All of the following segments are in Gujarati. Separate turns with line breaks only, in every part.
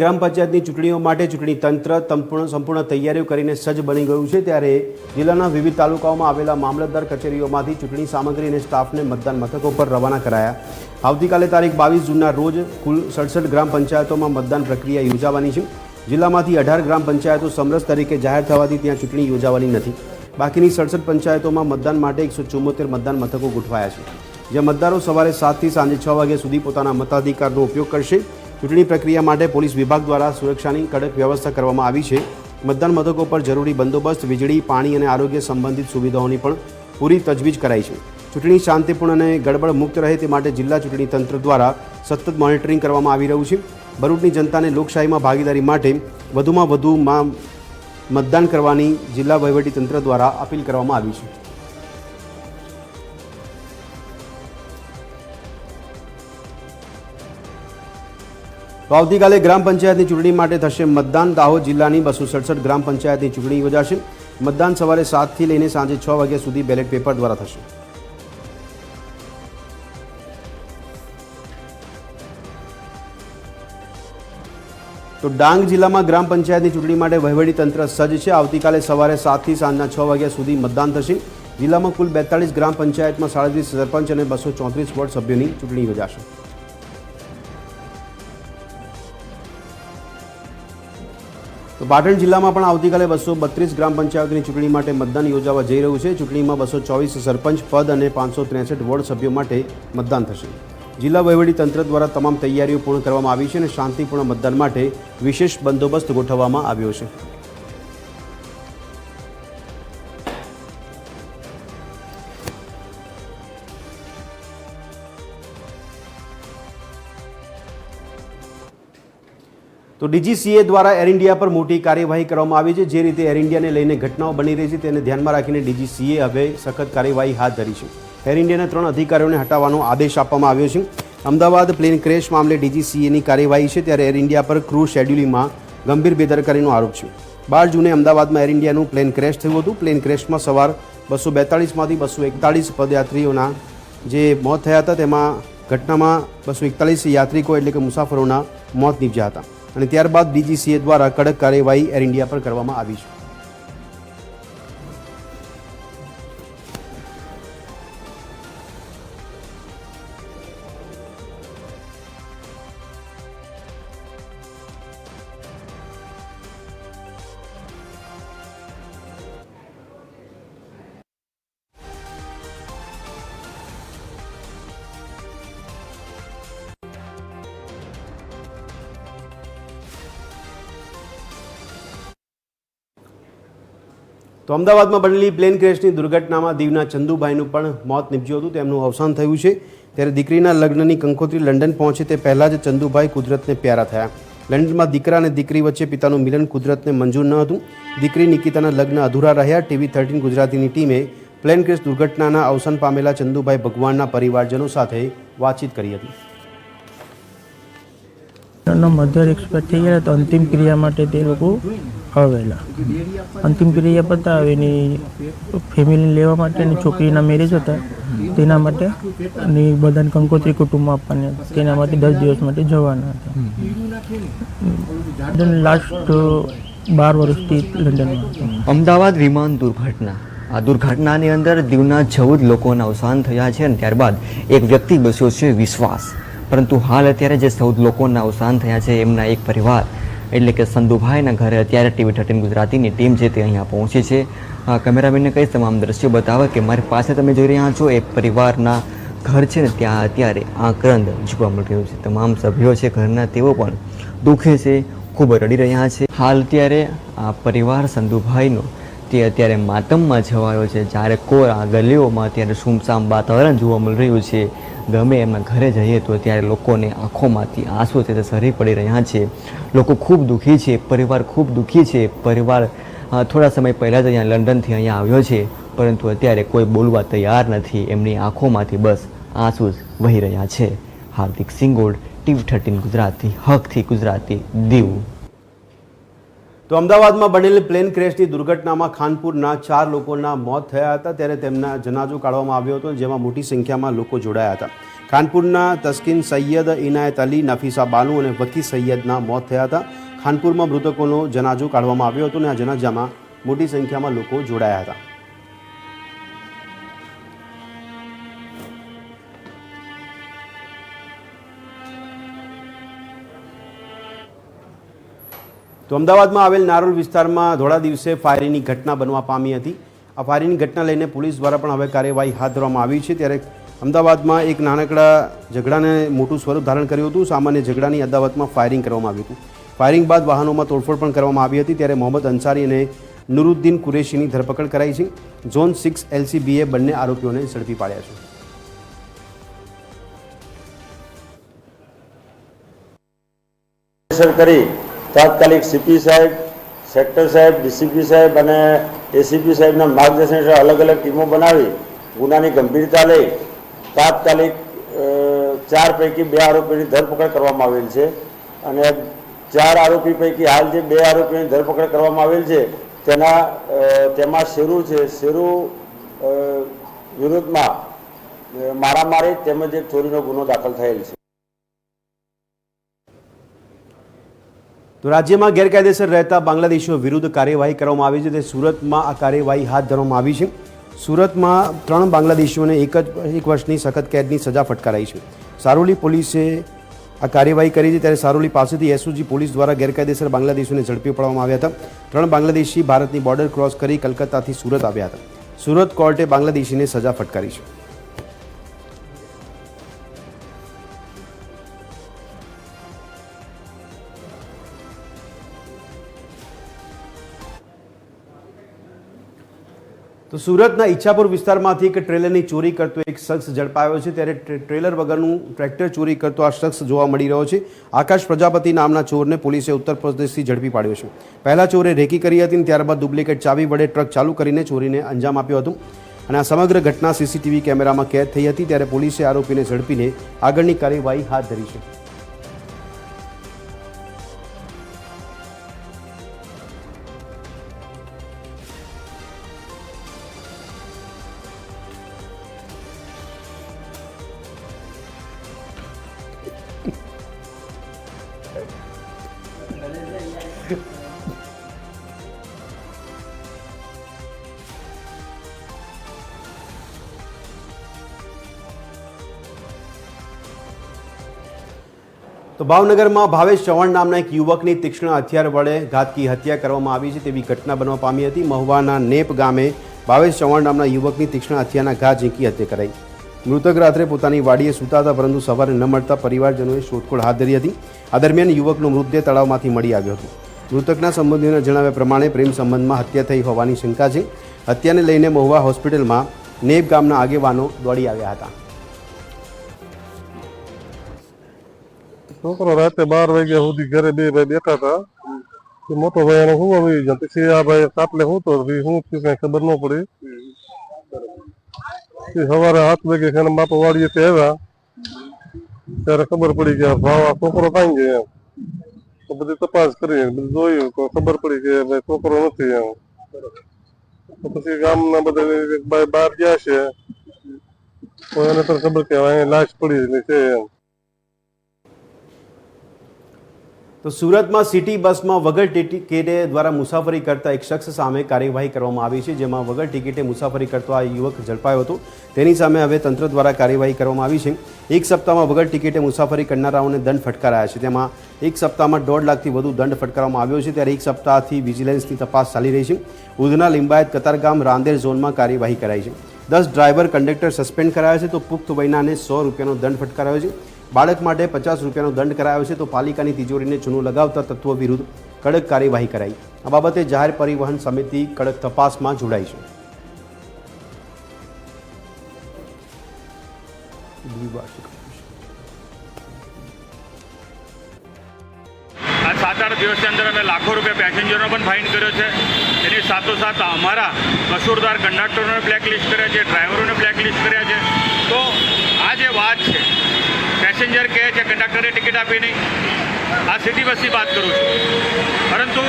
ગ્રામ પંચાયતની ચૂંટણીઓ માટે ચૂંટણી તંત્ર સંપૂર્ણ તૈયારીઓ કરીને સજ્જ બની ગયું છે ત્યારે જિલ્લાના વિવિધ તાલુકાઓમાં આવેલા મામલતદાર કચેરીઓમાંથી ચૂંટણી સામગ્રી અને સ્ટાફને મતદાન મથકો પર રવાના કરાયા. આવતીકાલે તારીખ બાવીસ જૂનના રોજ કુલ સડસઠ ગ્રામ પંચાયતોમાં મતદાન પ્રક્રિયા યોજાવાની છે. જિલ્લામાંથી અઢાર ગ્રામ પંચાયતો સમરસ તરીકે જાહેર થવાથી ત્યાં ચૂંટણી યોજાવાની નથી. બાકીની સડસઠ પંચાયતોમાં મતદાન માટે એકસો ચુમ્મોતેર મતદાન મથકો ગોઠવાયા છે. જ્યાં મતદારો સવારે સાતથી સાંજે છ વાગ્યા સુધી પોતાના મતાધિકારનો ઉપયોગ કરશે. ચૂંટણી પ્રક્રિયા માટે પોલીસ વિભાગ દ્વારા સુરક્ષાની કડક વ્યવસ્થા કરવામાં આવી છે. મતદાન મથકો પર જરૂરી બંદોબસ્ત, વીજળી, પાણી અને આરોગ્ય સંબંધિત સુવિધાઓની પણ પૂરી તજવીજ કરાઈ છે. ચૂંટણી શાંતિપૂર્ણ અને ગડબડ મુક્ત રહે તે માટે જિલ્લા ચૂંટણી તંત્ર દ્વારા સતત મોનિટરિંગ કરવામાં આવી રહ્યું છે. ભરૂચની જનતાને લોકશાહીમાં ભાગીદારી માટે વધુમાં વધુમાં મતદાન કરવાની જિલ્લા વહીવટીતંત્ર દ્વારા અપીલ કરવામાં આવી છે. તો આવતીકાલે ગ્રામ પંચાયતની ચૂંટણી માટે થશે મતદાન. દાહોદ જિલ્લાની બસો સડસઠ ગ્રામ પંચાયતની ચૂંટણી યોજાશે. મતદાન સવારે સાતથી લઈને સાંજે છ વાગ્યા સુધી બેલેટ પેપર દ્વારા થશે. તો ડાંગ જિલ્લામાં ગ્રામ પંચાયતની ચૂંટણી માટે વહીવટી તંત્ર સજ્જ છે. આવતીકાલે સવારે સાતથી સાંજના છ વાગ્યા સુધી મતદાન થશે. જિલ્લામાં કુલ બેતાળીસ ગ્રામ પંચાયતમાં સાડત્રીસ સરપંચ અને બસો ચોત્રીસ વોર્ડ સભ્યોની ચૂંટણી યોજાશે. તો પાટણ જિલ્લામાં પણ આવતીકાલે બસો બત્રીસ ગ્રામ પંચાયતની ચૂંટણી માટે મતદાન યોજાવા જઈ રહ્યું છે. ચૂંટણીમાં બસો ચોવીસ સરપંચ પદ અને પાંચસો ત્રેસઠ વોર્ડ સભ્યો માટે મતદાન થશે. જિલ્લા તંત્ર દ્વારા તમામ તૈયારીઓ પૂર્ણ કરવામાં આવી છે અને શાંતિપૂર્ણ મતદાન માટે વિશેષ બંદોબસ્ત ગોઠવવામાં આવ્યો છે. તો ડીજીસીએ દ્વારા એર ઇન્ડિયા પર મોટી કાર્યવાહી કરવામાં આવી છે. જે રીતે એર ઇન્ડિયાને લઈને ઘટનાઓ બની રહી છે, તેને ધ્યાનમાં રાખીને ડીજીસીએ હવે સખત કાર્યવાહી હાથ ધરી છે. એર ઇન્ડિયાના ત્રણ અધિકારીઓને હટાવવાનો આદેશ આપવામાં આવ્યો છે. અમદાવાદ પ્લેન ક્રેશ મામલે ડીજીસીએની કાર્યવાહી છે, ત્યારે એર ઇન્ડિયા પર ક્રૂ શેડ્યુલિંગમાં ગંભીર બેદરકારીનો આરોપ છે. બાર જૂને અમદાવાદમાં એર ઇન્ડિયાનું પ્લેન ક્રેશ થયું હતું. પ્લેન ક્રેશમાં સવાર બસો બેતાળીસમાંથી બસો એકતાળીસ પદયાત્રીઓના જે મોત થયા હતા, તેમાં ઘટનામાં બસો એકતાળીસ યાત્રિકો એટલે કે મુસાફરોના મોત નીપજ્યા હતા. અને ત્યારબાદ ડીજીસીએ દ્વારા કડક કાર્યવાહી એર ઇન્ડિયા પર કરવામાં આવી છે. તો અમદાવાદમાં બનેલી પ્લેન ક્રેશની દુર્ઘટનામાં દીવના ચંદુભાઈનું પણ મોત નીપજ્યું હતું. તેમનું અવસાન થયું છે. ત્યારે દીકરીના લગ્નની કંકોત્રી લંડન પહોંચે તે પહેલાં જ ચંદુભાઈ કુદરતને પ્યારા થયા. લંડનમાં દીકરા અને દીકરી વચ્ચે પિતાનું મિલન કુદરતને મંજૂર ન હતું. દીકરી નિકિતાના લગ્ન અધૂરા રહ્યા. ટીવી થર્ટીન ગુજરાતીની ટીમે પ્લેન ક્રેશ દુર્ઘટનાના અવસાન પામેલા ચંદુભાઈ ભગવાનના પરિવારજનો સાથે વાતચીત કરી હતી.
મધર એક્સપાયર થઈ ગયા તો અંતિમ ક્રિયા માટે તે લોકો આવેલા. અંતિમ ક્રિયા પતાવીને ફેમિલી લેવા માટે અને છોકરીના મેરેજ હતા. તેના માટે અને બધાને કંકોત્રી કુટુંબમાં આપવાની. તેના માટે દસ દિવસ માટે જવાના હતા. લાસ્ટ બાર વર્ષથી લંડનમાં
અમદાવાદ વિમાન દુર્ઘટના. આ દુર્ઘટનાની અંદર દીવના ચૌદ લોકોના અવસાન થયા છે અને ત્યારબાદ એક વ્યક્તિ બસ્યો છે વિશ્વાસ. પરંતુ હાલ અત્યારે જે ચૌદ લોકોના અવસાન થયા છે, એમના એક પરિવાર એટલે કે સંધુભાઈના ઘરે અત્યારે ટીવી થર્ટીન ગુજરાતીની ટીમ છે તે અહીંયા પહોંચી છે. આ કેમેરામેનને કહીશ તમામ દ્રશ્યો બતાવે કે મારી પાસે તમે જોઈ રહ્યા છો? એ પરિવારના ઘર છે ને ત્યાં અત્યારે આક્રંદ જોવા મળી રહ્યું છે. તમામ સભ્યો છે ઘરના, તેઓ પણ દુઃખે છે, ખૂબ રડી રહ્યા છે. હાલ અત્યારે આ પરિવાર સંધુભાઈનો તે અત્યારે માતમમાં છવાયો છે. જ્યારે કોર આ ગલીઓમાં અત્યારે સુમસામ વાતાવરણ જોવા મળી રહ્યું છે. ગમે એમના ઘરે જઈએ તો ત્યારે લોકોને આંખોમાંથી આંસુ છે તે સરી પડી રહ્યા છે. લોકો ખૂબ દુઃખી છે, પરિવાર ખૂબ દુઃખી છે. પરિવાર થોડા સમય પહેલાં જ અહીંયા લંડનથી અહીંયા આવ્યો છે, પરંતુ અત્યારે કોઈ બોલવા તૈયાર નથી. એમની આંખોમાંથી બસ આંસુ વહી રહ્યા છે. હાર્દિક સિંગોડ, ટીવી થર્ટીન ગુજરાતી, હકથી ગુજરાતી દીવ.
તો અમદાવાદમાં બનેલી પ્લેન ક્રેશની દુર્ઘટનામાં ખાનપુરના ચાર લોકોના મોત થયા હતા, ત્યારે તેમના જનાજો કાઢવામાં આવ્યો હતો, જેમાં મોટી સંખ્યામાં લોકો જોડાયા હતા. ખાનપુરના તસ્કીન સૈયદ ઇનાયત અલી, નફીસા બાનુ અને વકી સૈયદના મોત થયા હતા. ખાનપુરમાં મૃતકોનો જનાજો કાઢવામાં આવ્યો હતો અને આ જનાજામાં મોટી સંખ્યામાં લોકો જોડાયા હતા. તો અમદાવાદમાં આવેલ નારોલ વિસ્તારમાં ધોળા દિવસે ફાયરિંગની ઘટના બનવા પામી હતી. આ ફાયરિંગની ઘટના લઈને પોલીસ દ્વારા પણ હવે કાર્યવાહી હાથ ધરવામાં આવી છે. ત્યારે અમદાવાદમાં એક નાનકડા ઝઘડાને મોટું સ્વરૂપ ધારણ કર્યું હતું. સામાન્ય ઝઘડાની અદાવતમાં ફાયરિંગ કરવામાં આવ્યું હતું. ફાયરિંગ બાદ વાહનોમાં તોડફોડ પણ કરવામાં આવી હતી. ત્યારે મોહમ્મદ અંસારી અને નુરુદ્દીન કુરેશીની ધરપકડ કરાઈ છે. ઝોન સિક્સ એલસીબીએ બંને આરોપીઓને ઝડપી પાડ્યા છે.
કરી તાત્કાલિક સીપી સાહેબ, સેક્ટર સાહેબ ડીસીપી સાહેબ અને એસીપી સાહેબના માર્ગદર્શન હેઠળ અલગ અલગ ટીમો બનાવી ગુનાની ગંભીરતા લઈ તાત્કાલિક ચાર પૈકી બે આરોપીની ધરપકડ કરવામાં આવેલ છે અને ચાર આરોપી પૈકી હાલ જે બે આરોપીની ધરપકડ કરવામાં આવેલ છે તેના તેમાં શેરુ છે. શેરુ વિરુદ્ધમાં મારામારી તેમજ એક ચોરીનો ગુનો દાખલ થયેલ છે.
તો રાજ્યમાં ગેરકાયદેસર રહેતા બાંગ્લાદેશીઓ વિરુદ્ધ કાર્યવાહી કરવામાં આવી છે તે સુરતમાં આ કાર્યવાહી હાથ ધરવામાં આવી છે. સુરતમાં ત્રણ બાંગ્લાદેશીઓને એક જ, એક વર્ષની સખત કેદની સજા ફટકારાઈ છે. સારોલી પોલીસે આ કાર્યવાહી કરી છે ત્યારે સારોલી પાસેથી એસઓજી પોલીસ દ્વારા ગેરકાયદેસર બાંગ્લાદેશીઓને ઝડપી પાડવામાં આવ્યા હતા. ત્રણ બાંગ્લાદેશી ભારતની બોર્ડર ક્રોસ કરી કલકત્તાથી સુરત આવ્યા હતા. સુરત કોર્ટે બાંગ્લાદેશીને સજા ફટકારી છે. તો સુરતના ઈચ્છાપુર વિસ્તારમાંથી એક ટ્રેલરની ચોરી કરતો એક શખ્સ ઝડપાયો છે. ત્યારે ટ્રેલર વગરનું ટ્રેક્ટર ચોરી કરતો આ શખ્સ જોવા મળી રહ્યો છે. આકાશ પ્રજાપતિ નામના ચોરને પોલીસે ઉત્તર પ્રદેશથી ઝડપી પાડ્યો છે. પહેલા ચોરે રેકી કરી હતી અને ત્યારબાદ ડુપ્લિકેટ ચાવી વડે ટ્રક ચાલુ કરીને ચોરીને અંજામ આપ્યો હતો. અને આ સમગ્ર ઘટના સીસીટીવી કેમેરામાં કેદ થઈ હતી. ત્યારે પોલીસે આરોપીને ઝડપીને આગળની કાર્યવાહી હાથ ધરી છે. તો ભાવનગરમાં ભાવેશ ચૌહાણ નામના એક યુવકની તીક્ષ્ણ હથિયાર વડે ઘાતકી હત્યા કરવામાં આવી છે તેવી ઘટના બનવા પામી હતી. મહુવાના નેપ ગામે ભાવેશ ચૌહાણ નામના યુવકની તીક્ષ્ણ હથિયારના ઘા ઝીંકી હત્યા કરાઈ. મૃતક રાત્રે પોતાની વાડીએ સૂતા હતા, પરંતુ સવારે ન મળતા પરિવારજનોએ શોધખોળ હાથ ધરી હતી. આ દરમિયાન યુવકનો મૃતદેહ તળાવમાંથી મળી આવ્યો હતો. મૃતકના સંબંધીઓના જણાવ્યા પ્રમાણે પ્રેમ સંબંધમાં હત્યા થઈ હોવાની શંકા છે. હત્યાને લઈને મહુવા હોસ્પિટલમાં નેપ ગામના આગેવાનો દોડી આવ્યા હતા.
છોકરો રાતે બાર વાગ્યા સુધી ઘરે બે ભાઈ બેઠા હતા. મોટો ભાઈ એને હું આવી ગયો પછી આ ભાઈ કાપલે હું તો હું કઈ ખબર ન પડી. સવારે આઠ વાગે એના બાપા વાડીએ તે આવ્યા. ત્યારે ખબર પડી કે ભાવ આ છોકરો કાંઈ ગયો એમ. તો બધી તપાસ કરી બધું જોયું તો ખબર પડી કે ભાઈ છોકરો નથી એમ. તો પછી ગામના બધા ભાઈ બહાર ગયા છે. તો એને તો ખબર કે અહીં લાશ પડી છે એમ.
તો સુરતમાં સિટી બસમાં વગર ટિકિટે દ્વારા મુસાફરી કરતા એક શખ્સ સામે કાર્યવાહી કરવામાં આવી છે, જેમાં વગર ટિકિટે મુસાફરી કરતો આ યુવક ઝડપાયો હતો. તેની સામે હવે તંત્ર દ્વારા કાર્યવાહી કરવામાં આવી છે. એક સપ્તાહમાં વગર ટિકિટે મુસાફરી કરનારાઓને દંડ ફટકારાયા છે. તેમાં એક સપ્તાહમાં દોઢ લાખથી વધુ દંડ ફટકારવામાં આવ્યો છે. ત્યારે એક સપ્તાહથી વિજિલન્સની તપાસ ચાલી રહી છે. ઉધના લિંબાયત કતારગામ રાંદેર ઝોનમાં કાર્યવાહી કરાઈ છે. દસ ડ્રાઈવર કંડક્ટર સસ્પેન્ડ કરાયા છે. તો પુખ્ત વયનાને સો રૂપિયાનો દંડ ફટકારાયો છે. બાળક માટે પચાસ રૂપિયાનો દંડ કરાયો છે તો પાલિકાની તિજોરીને ચૂનું લગાવતા તત્વો વિરુદ્ધ કડક કાર્યવાહી કરાઈ. આ બાબતે જાહેર પરિવહન સમિતિ કડક તપાસમાં જોડાઈ છે.
આ સાત આઠ દિવસની અંદર અમે લાખો રૂપિયા પેસેન્જરનો પણ ફાઇન કર્યો છે. એની સાથોસાથ અમારા કસૂરદાર કંડક્ટરોને બ્લેકલિસ્ટ કર્યા છે ડ્રાઈવરોને બ્લેકલિસ્ટ કર્યા છે. તો આ જે વાત છે પેસેન્જર કહે છે કંડક્ટરે ટિકિટ આપી નહીં આ સિટી બસની વાત કરું છું. પરંતુ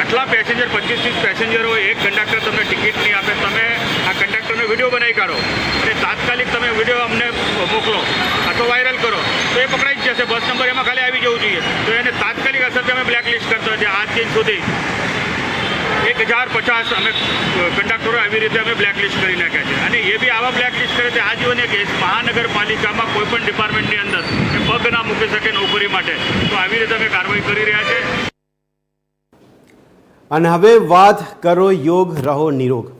આટલા પેસેન્જર પચીસ ત્રીસ પેસેન્જર એક કંડક્ટર તમને ટિકિટ નહીં આપે, તમે આ કંડક્ટરનો વીડિયો બનાવી કાઢો. અને તાત્કાલિક તમે વીડિયો અમને મોકલો. અથવા વાયરલ કરો. તો એ પકડાઈ જ જશે. બસ નંબર એમાં ખાલી આવી જવું જોઈએ. તો એને તાત્કાલિક અસર અમે બ્લેકલિસ્ટ કરતા છે આજ દિન સુધી. એક હજાર પચાસ અમે કંડક્ટરો આવી રીતે અમે બ્લેકલિસ્ટ કરી નાખ્યા છે. અને એ બી આવા બ્લેકલિસ્ટ કરે છે. આજીવન એક મહાનગરપાલિકામાં કોઈ પણ ડિપાર્ટમેન્ટની અંદર પગ ના મૂકી શકે નોકરી માટે. તો આવી રીતે અમે કાર્યવાહી કરી રહ્યા છે.
અને હવે વાત કરો યોગ, રહો નિરોગ.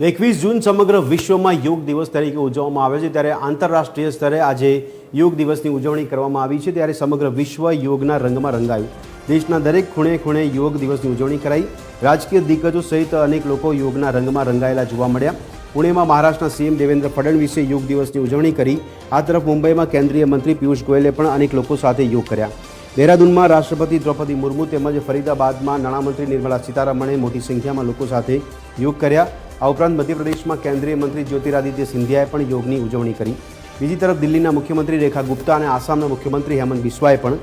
એકવીસ જૂન સમગ્ર વિશ્વમાં યોગ દિવસ તરીકે ઉજવવામાં આવે છે. ત્યારે આંતરરાષ્ટ્રીય સ્તરે આજે યોગ દિવસની ઉજવણી કરવામાં આવી છે. ત્યારે સમગ્ર વિશ્વ યોગના રંગમાં રંગાયું. દેશના દરેક ખૂણે ખૂણે યોગ દિવસની ઉજવણી કરાઈ. રાજકીય દિગ્ગજો સહિત અનેક લોકો યોગના રંગમાં રંગાયેલા જોવા મળ્યા. પુણેમાં મહારાષ્ટ્રના સીએમ દેવેન્દ્ર ફડણવીસે યોગ દિવસની ઉજવણી કરી. આ તરફ મુંબઈમાં કેન્દ્રીય મંત્રી પિયુષ ગોયલે પણ અનેક લોકો સાથે યોગ કર્યા. દહેરાદૂનમાં રાષ્ટ્રપતિ દ્રૌપદી મુર્મુ તેમજ ફરીદાબાદમાં નાણામંત્રી નિર્મલા સીતારમણે મોટી સંખ્યામાં લોકો સાથે યોગ કર્યા. આ ઉપરાંત મધ્યપ્રદેશમાં કેન્દ્રીય મંત્રી જ્યોતિરાદિત્ય સિંધિયાએ પણ યોગની ઉજવણી કરી. બીજી તરફ દિલ્હીના મુખ્યમંત્રી રેખા ગુપ્તા અને આસામના મુખ્યમંત્રી હેમંત બિસ્વાએ પણ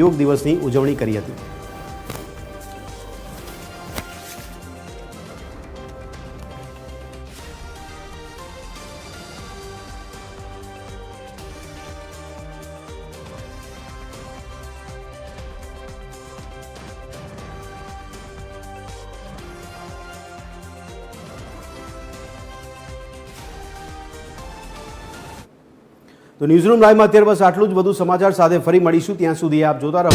યોગ દિવસની ઉજવણી કરી હતી. તો ન્યૂઝરૂમ લાઈવમાં અત્યારે બસ આટલું જ. બધું સમાચાર સાથે ફરી મળીશું. ત્યાં સુધી આપ જોતા રહો.